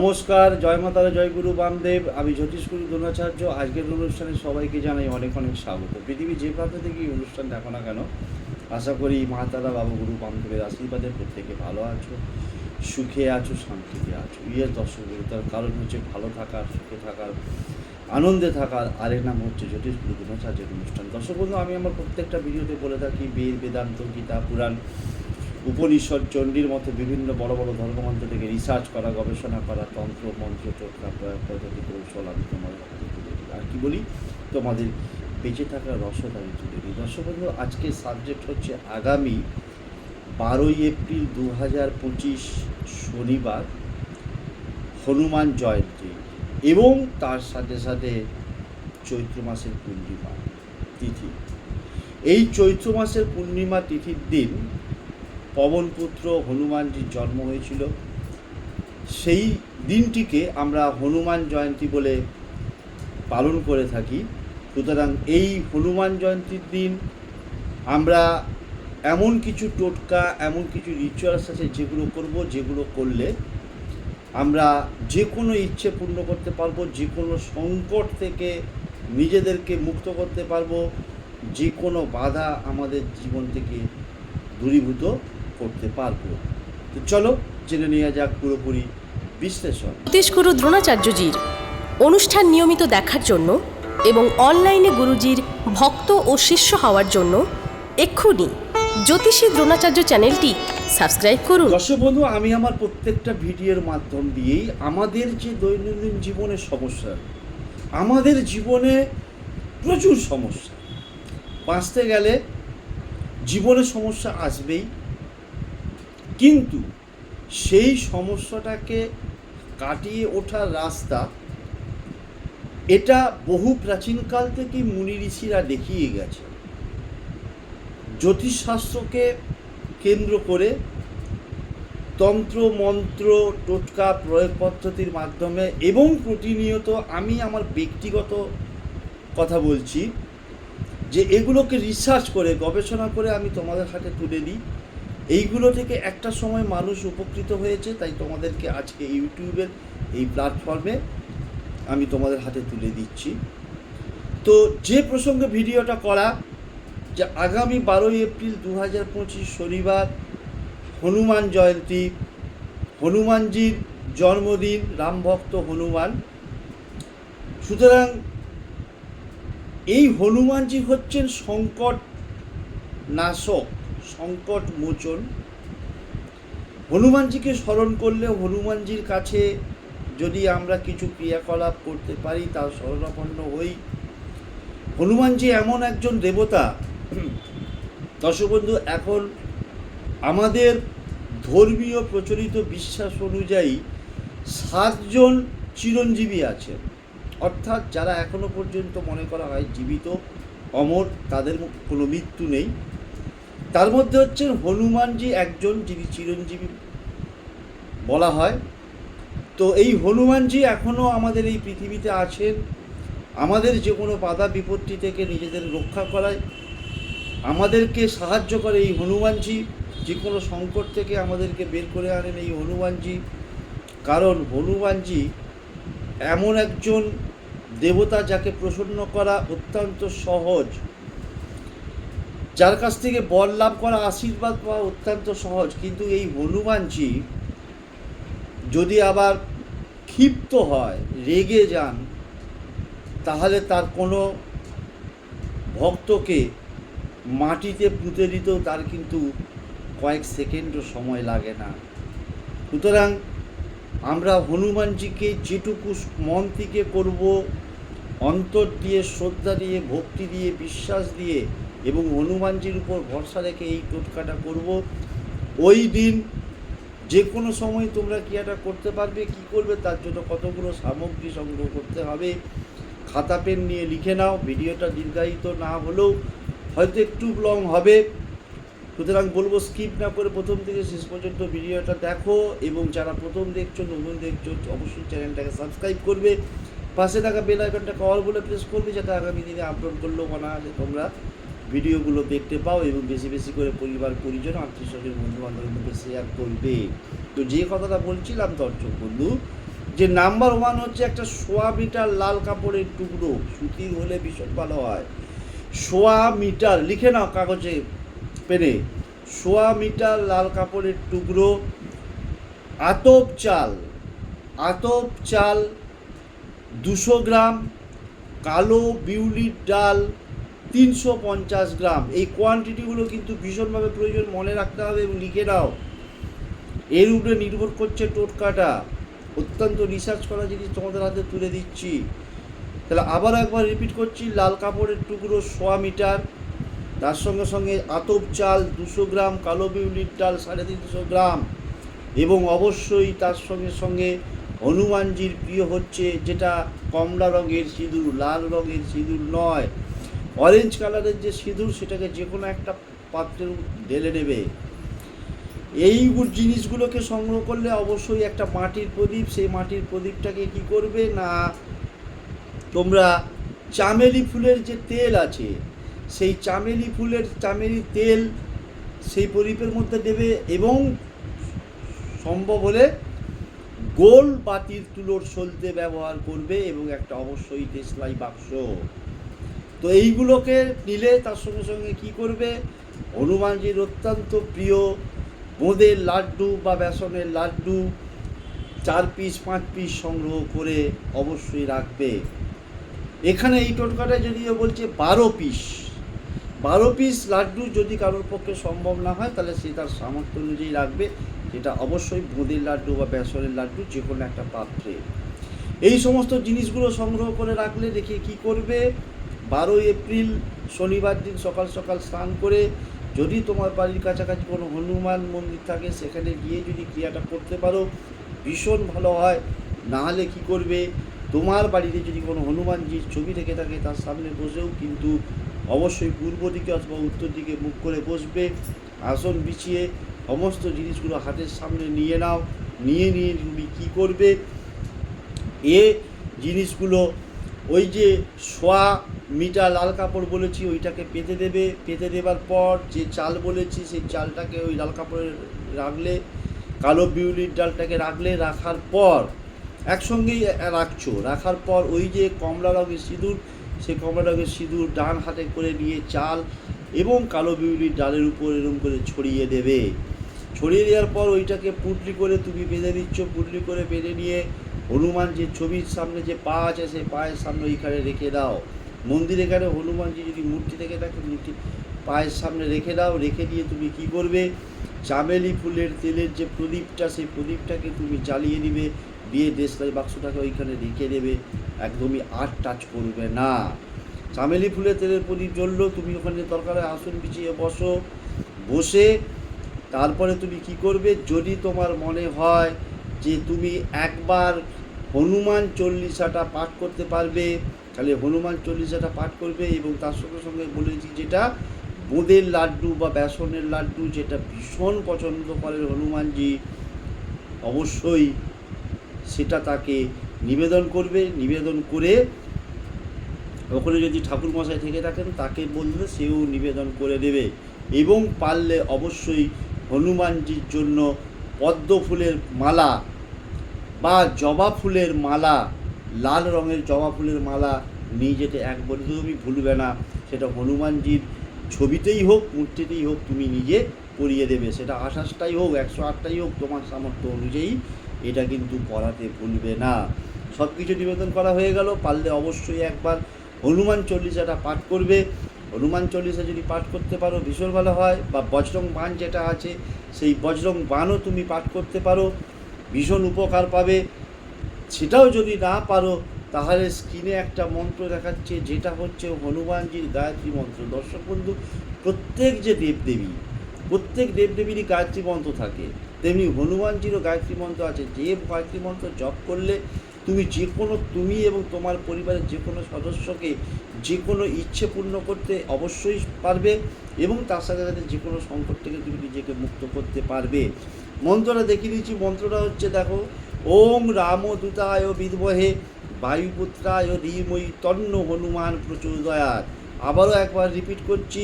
নমস্কার, জয় মাতারা জয় গুরু বামদেব। আমি জ্যোতিষ গুরু দ্রোণাচার্য। আজকের অনুষ্ঠানে সবাইকে জানাই অনেক অনেক স্বাগত। পৃথিবীর যে প্রান্ত থেকে অনুষ্ঠান দেখো না কেন, আশা করি মা তারা, বাবা, গুরু, বামদেবের আশীর্বাদে প্রত্যেকে ভালো আছো, সুখে আছো, শান্তিতে আছো। ইয়ের দর্শক তার কারণ হচ্ছে ভালো থাকার, সুখে থাকার, আনন্দে থাকার আরেক নাম হচ্ছে জ্যোতিষ গুরু দ্রোণাচার্যের অনুষ্ঠান। দর্শক বন্ধু, আমি আমার প্রত্যেকটা ভিডিওতে বলে থাকি, বেদ, বেদান্ত, গীতা, পুরাণ উপনিষদ চণ্ডীর মতো বিভিন্ন বড় বড় ধর্মগ্রন্থ থেকে রিসার্চ করা, গবেষণা করা, তন্ত্র, মন্ত্র টোটকা প্রয়োগ পদ্ধতি, কৌশল আমি তোমাদের আর কি বলি? তোমাদের বেঁচে থাকার রসদ আমি তুলে দিই। দর্শক বন্ধু আজকের সাবজেক্ট হচ্ছে আগামী বারোই এপ্রিল দু হাজার পঁচিশ শনিবার হনুমান জয়ন্তী এবং তার সাথে সাথে চৈত্র মাসের পূর্ণিমা তিথি। এই চৈত্র মাসের পূর্ণিমা তিথির দিন পবনপুত্র হনুমানজির জন্ম হয়েছিল। সেই দিনটিকে আমরা হনুমান জয়ন্তী বলে পালন করে থাকি। সুতরাং এই হনুমান জয়ন্তীর দিন আমরা এমন কিছু টোটকা, এমন কিছু রিচুয়ালস আছে যেগুলো করব, যেগুলো করলে আমরা যে কোনো ইচ্ছে পূর্ণ করতে পারব যে কোনো সংকট থেকে নিজেদেরকে মুক্ত করতে পারব যে কোনো বাধা আমাদের জীবন থেকে দূরীভূত করতে পারব। তো চলো জেনে নেওয়া যাক পুরোপুরি বিশ্লেষণ। জ্যোতিষগুরু দ্রোণাচার্যজির অনুষ্ঠান নিয়মিত দেখার জন্য এবং অনলাইনে গুরুজির ভক্ত ও শিষ্য হওয়ার জন্য এক্ষুনি জ্যোতিষী দ্রোণাচার্য চ্যানেলটি সাবস্ক্রাইব করুন। দর্শক বন্ধু আমি আমার প্রত্যেকটা ভিডিওর মাধ্যম দিয়েই আমাদের যে দৈনন্দিন জীবনের সমস্যা আমাদের জীবনে প্রচুর সমস্যা বাঁচতে গেলে জীবনে সমস্যা আসবেই। কিন্তু সেই সমস্যাটাকে কাটিয়ে ওঠার রাস্তা এটা বহু প্রাচীনকাল থেকেই মুনি ঋষিরা দেখিয়ে গেছে। জ্যোতিষশাস্ত্রকে কেন্দ্র করে তন্ত্র, মন্ত্র, টোটকা, প্রয়োগ পদ্ধতির মাধ্যমে এবং প্রতিনিয়ত আমি আমার ব্যক্তিগত কথা বলছি যে এগুলোকে রিসার্চ করে, গবেষণা করে আমি তোমাদের হাতে তুলে দিই। এইগুলো থেকে একটা সময় মানুষ উপকৃত হয়েছে, তাই তোমাদেরকে আজকে ইউটিউবের এই প্ল্যাটফর্মে আমি তোমাদের হাতে তুলে দিচ্ছি। তো যে প্রসঙ্গে ভিডিওটা করা, যে আগামী বারোই এপ্রিল দু হাজার পঁচিশ শনিবার হনুমান জয়ন্তী, হনুমানজির জন্মদিন রামভক্ত হনুমান। সুতরাং এই হনুমানজি হচ্ছেন সংকট নাশক। সংকট মোচন। হনুমানজিকে স্মরণ করলে হনুমানজির কাছে যদি আমরা কিছু ক্রিয়াকলাপ করতে পারি, তার শরণাপন্ন হই। হনুমানজি এমন একজন দেবতা। দর্শকবন্ধু, এখন আমাদের ধর্মীয় প্রচলিত বিশ্বাস অনুযায়ী সাতজন চিরঞ্জীবী আছেন। অর্থাৎ যারা এখনও পর্যন্ত মনে করা হয় জীবিত, অমর, তাদের কোনো মৃত্যু নেই। তার মধ্যে হচ্ছেন হনুমানজি একজন যিনি চিরঞ্জীবী বলা হয়। তো এই হনুমানজি এখনও আমাদের এই পৃথিবীতে আছেন। আমাদের যে কোনো বাধা বিপত্তি থেকে নিজেদের রক্ষা করায়। আমাদেরকে সাহায্য করে এই হনুমানজি। যে কোনো সংকট থেকে আমাদেরকে বের করে আনেন এই হনুমানজি। কারণ হনুমানজি এমন একজন দেবতা যাকে প্রসন্ন করা অত্যন্ত সহজ। যার কাছ থেকে বর লাভ করা, আশীর্বাদ পাওয়া অত্যন্ত সহজ। কিন্তু এই হনুমানজি যদি আবার ক্ষিপ্ত হয়, রেগে যান, তাহলে তার কোনো ভক্তকে মাটিতে পুঁতে দিতেও তার কিন্তু কয়েক সেকেন্ডও সময় লাগে না। সুতরাং আমরা হনুমানজিকে যেটুকু মন থেকে করব, অন্তর দিয়ে, শ্রদ্ধা দিয়ে, ভক্তি দিয়ে, বিশ্বাস দিয়ে এবং হনুমানজির উপর ভরসা রেখে এই টোটকাটা করব। ওই দিন যে কোনো সময় তোমরা ক্রিয়াটা করতে পারবে, কি করবে, তার জন্য কতগুলো সামগ্রী সংগ্রহ করতে হবে, খাতা, পেন নিয়ে লিখে নাও। ভিডিওটা দীর্ঘায়িত না হলেও হয়তো একটু লং হবে। সুতরাং বলব স্কিপ না করে প্রথম থেকে শেষ পর্যন্ত ভিডিওটা দেখো এবং যারা প্রথম দেখছ, নতুন দেখছ, অবশ্যই চ্যানেলটাকে সাবস্ক্রাইব করবে। পাশে থাকা বেল আইকনটাকে অল বলে প্রেস করবে, যাতে আগামী দিনে আপলোড করলেও অনায়াসে তোমরা ভিডিওগুলো দেখতে পাও এবং বেশি বেশি করে পরিবার পরিজন, আত্মীয় স্বজন বন্ধু বান্ধবের মধ্যে শেয়ার করবে। তো যে কথাটা বলছিলাম দর্শক বন্ধু, যে নাম্বার ওয়ান হচ্ছে একটা সোয়া মিটার লাল কাপড়ের টুকরো সুতির হলে ভীষণ ভালো হয়। সোয়া মিটার, লিখে নাও কাগজে, পেনে। সোয়া মিটার লাল কাপড়ের টুকরো, আতপ চাল আতপ চাল দুশো গ্রাম, কালো বিউলির ডাল তিনশো পঞ্চাশ গ্রাম। এই কোয়ান্টিটিগুলো কিন্তু ভীষণভাবে প্রয়োজন, মনে রাখতে হবে এবং লিখে নাও। এর উপরে নির্ভর করছে টোটকাটা। অত্যন্ত রিসার্চ করা জিনিস তোমাদের হাতে তুলে দিচ্ছি। তাহলে আবার একবার রিপিট করছি, লাল কাপড়ের টুকরো সোয়া মিটার, তার সঙ্গে সঙ্গে আতপ চাল দুশো গ্রাম, কালো বিউলির ডাল সাড়ে তিনশো গ্রাম এবং অবশ্যই তার সঙ্গে সঙ্গে হনুমানজির প্রিয় হচ্ছে যেটা কমলা রঙের সিঁদুর, লাল রঙের সিঁদুর নয়। অরেঞ্জ কালারের যে সিঁদুর সেটাকে যে কোনো একটা পাত্রে ঢেলে নেবে। এই জিনিসগুলোকে সংগ্রহ করলে অবশ্যই একটা মাটির প্রদীপ, সেই মাটির প্রদীপটাকে কি করবে না? তোমরা চামেলি ফুলের যে তেল আছে, সেই চামেলি ফুলের, চামেলি তেল সেই প্রদীপের মধ্যে দেবে এবং সম্ভব হলে গোল বাতির তুলোর সলতে ব্যবহার করবে এবং একটা অবশ্যই দেশলাই বাক্স। তো এইগুলোকে নিলে তার সঙ্গে সঙ্গে কি করবে? হনুমানজির অত্যন্ত প্রিয় বোঁদের লাড্ডু বা বেসনের লাড্ডু চার পিস, পাঁচ পিস সংগ্রহ করে অবশ্যই রাখবে। এখানে এই টোটকাটা যদিও বলছে বারো পিস বারো পিস লাড্ডু যদি কারোর পক্ষে সম্ভব না হয়, তাহলে সে তার সামর্থ্য অনুযায়ী রাখবে। যেটা অবশ্যই বোঁদের লাড্ডু বা বেসনের লাড্ডু, যে কোনো একটা পাত্রে। এই সমস্ত জিনিসগুলো সংগ্রহ করে রাখলে দেখে কি করবে? বারোই এপ্রিল শনিবার দিন সকাল সকাল স্নান করে যদি তোমার বাড়ির কাছাকাছি কোনো হনুমান মন্দির থাকে, সেখানে গিয়ে যদি ক্রিয়াটা করতে পারো, ভীষণ ভালো হয়। না হলে কী করবে? তোমার বাড়িতে যদি কোনো হনুমানজির ছবি থেকে থাকে, তার সামনে বসেও কিন্তু অবশ্যই পূর্ব দিকে অথবা উত্তর দিকে মুখ করে বসবে। আসন বিছিয়ে সমস্ত জিনিসগুলো হাতের সামনে নিয়ে নাও। নিয়ে নিয়ে তুমি কী করবে? এ জিনিসগুলো ওই যে সোয়া মিটা লাল কাপড় বলেছি, ওইটাকে পেতে দেবে। পেতে দেবার পর যে চাল বলেছি, সেই চালটাকে ওই লাল কাপড়ে রাখলে, কালো বিউলির ডালটাকে রাখলে, রাখার পর একসঙ্গেই রাখছো। রাখার পর ওই যে কমলা রঙের সিঁদুর, সেই কমলা রঙের সিঁদুর ডান হাতে করে নিয়ে চাল এবং কালো বিউলির ডালের উপর এরম করে ছড়িয়ে দেবে। ছড়িয়ে দেওয়ার পর ওইটাকে পুটলি করে তুমি বেঁধে দিচ্ছ পুটলি করে বেঁধে নিয়ে হনুমান যে ছবির সামনে যে পা আছে, সেই পায়ের সামনে ওইখানে রেখে দাও। মন্দির এখানে হনুমানজি যদি মূর্তি থেকে থাকে মূর্তি পায়ের সামনে রেখে দাও, রেখে দিয়ে তুমি কি করবে? চামেলি ফুলের তেলের যে প্রদীপটা, সেই প্রদীপটাকে তুমি জ্বালিয়ে দিবে, দিয়ে দেশলাই বাক্সটাকে ওইখানে রেখে দেবে। একদমই আর টাচ করবে না। চামেলি ফুলের তেলের প্রদীপ জ্বললো, তুমি ওখানে দরকারে আসন বিছিয়ে বসো। বসে তারপরে তুমি কি করবে? যদি তোমার মনে হয় যে তুমি একবার হনুমান চল্লিশাটা পাঠ করতে পারবে। তাহলে হনুমান চল্লিশাটা পাঠ করবে এবং তার সঙ্গে সঙ্গে বলেছি যেটা বোঁদের লাড্ডু বা বেসনের লাড্ডু যেটা ভীষণ পছন্দ করেন হনুমানজি, অবশ্যই সেটা তাকে নিবেদন করবে। নিবেদন করে ওখানে যদি ঠাকুর মশাই থেকে থাকেন, তাকে বললে সেও নিবেদন করে দেবে। এবং পারলে অবশ্যই হনুমানজির জন্য পদ্ম ফুলের মালা বা জবা ফুলের মালা, লাল রঙের জবা ফুলের মালা নিয়ে যেতে এক বলে তুমি ভুলবে না। সেটা হনুমানজির ছবিতেই হোক, মূর্তিতেই হোক, তুমি নিজে পরিয়ে দেবে। সেটা আঠাশটাই হোক, একশো আটটাই হোক, তোমার সামর্থ্য অনুযায়ী এটা কিন্তু পড়াতে ভুলবে না। সব কিছু নিবেদন করা হয়ে গেল। পারলে অবশ্যই একবার হনুমান চল্লিশাটা পাঠ করবে। হনুমান চল্লিশা যদি পাঠ করতে পারো, ভীষণ ভালো হয়। বা বজরং বান যেটা আছে, সেই বজরং বানও তুমি পাঠ করতে পারো। ভীষণ উপকার পাবে। সেটাও যদি না পারো, তাহলে স্ক্রিনে একটা মন্ত্র দেখাচ্ছে, যেটা হচ্ছে হনুমানজির গায়ত্রী মন্ত্র। দর্শক বন্ধু, প্রত্যেক যে দেবদেবী, প্রত্যেক দেবদেবীরই গায়ত্রী মন্ত্র থাকে। তেমনি হনুমানজিরও গায়ত্রী মন্ত্র আছে। যে গায়ত্রী মন্ত্র জপ করলে তুমি যে কোনো, তুমি এবং তোমার পরিবারের যে কোনো সদস্যকে যে কোনো ইচ্ছে পূর্ণ করতে অবশ্যই পারবে এবং তার সাথে সাথে যে কোনো সংকট থেকে তুমি নিজেকে মুক্ত করতে পারবে। মন্ত্রটা দেখিয়ে দিচ্ছি, মন্ত্রটা হচ্ছে দেখো, ওম রামদূতায় বিদ্মহে বায়ুপুত্রায় ধীময়ী তন্ন হনুমান প্রচোদয়াত। আবারও একবার রিপিট করছি,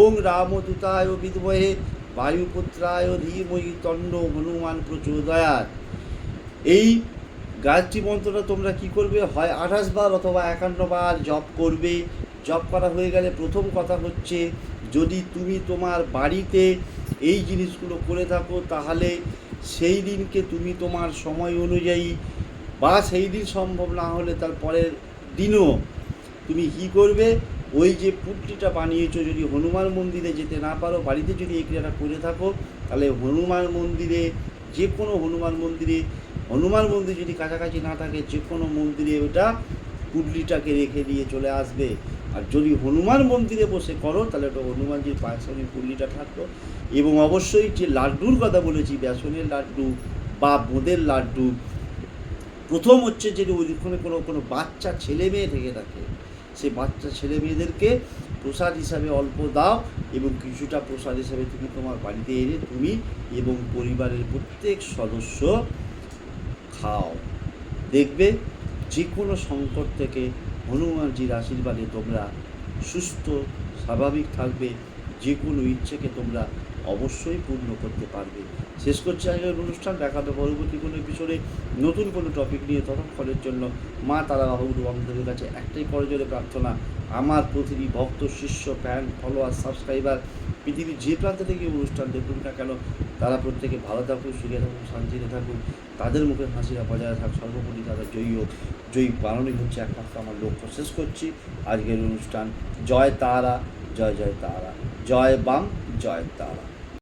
ওম রামদূতায় বিদ্মহে বায়ুপুত্রায় ধীময়ী তন্ন হনুমান প্রচোদয়াত। এই গায়ত্রী মন্ত্রটা তোমরা কি করবে? হয় আঠাশ বার অথবা একান্ন বার জপ করবে। জপ করা হয়ে গেলে প্রথম কথা হচ্ছে, যদি তুমি তোমার বাড়িতে এই জিনিসগুলো করে থাকো, তাহলে সেই দিনকে তুমি তোমার সময় অনুযায়ী বা সেই দিন সম্ভব না হলে তার পরের দিনও তুমি কি করবে? ওই যে পুটলিটা বানিয়েছো, যদি হনুমান মন্দিরে যেতে না পারো, বাড়িতে যদি এই ক্রিয়াটা করে থাকো, তাহলে হনুমান মন্দিরে যে কোনো হনুমান মন্দিরে, হনুমান মন্দির যদি কাছাকাছি না থাকে যে কোনো মন্দিরে ওটা পুটলিটাকে রেখে দিয়ে চলে আসবে। আর যদি হনুমান মন্দিরে বসে করো, তাহলে ওটা হনুমানজির পায়ের সঙ্গে থাকতো এবং অবশ্যই যে লাড্ডুর কথা বলেছি, বেসনের লাড্ডু বা বোঁদের লাড্ডু, প্রথম হচ্ছে যে ওইখানে কোনো কোনো বাচ্চা, ছেলে মেয়ে থেকে থাকে সেই বাচ্চা, ছেলে মেয়েদেরকে প্রসাদ হিসাবে অল্প দাও এবং কিছুটা প্রসাদ হিসাবে তুমি তোমার বাড়িতে এনে তুমি এবং পরিবারের প্রত্যেক সদস্য খাও। দেখবে যে কোনো সংকট থেকে হনুমানজির আশীর্বাদে তোমরা সুস্থ, স্বাভাবিক থাকবে যে কোনো ইচ্ছেকে তোমরা অবশ্যই পূর্ণ করতে পারবে। শেষ করছি আজকের অনুষ্ঠান, দেখা দেখাবে পরবর্তী কোনো এপিসোডে নতুন কোনো টপিক নিয়ে ততক্ষণের জন্য মা তারা বাবুর বান্ধবের কাছে একটাই করজোরে প্রার্থনা, আমার প্রতিটি ভক্ত, শিষ্য ফ্যান ফলোয়ার সাবস্ক্রাইবার পৃথিবীর যে প্রান্ত থেকে অনুষ্ঠান দেখুন না কেন তারা প্রত্যেকে ভালো থাকুক, সুখে থাকুক, শান্তিতে থাকুক, তাদের মুখে হাসিরা বজায় থাক। সর্বোপরি তারা জয়ী হোক। জয়ী পালনই হচ্ছে একমাত্র আমার লক্ষ্য। শেষ করছি আজকের অনুষ্ঠান। জয় তারা, জয় জয় তারা। জয় বাম, জয় তারা।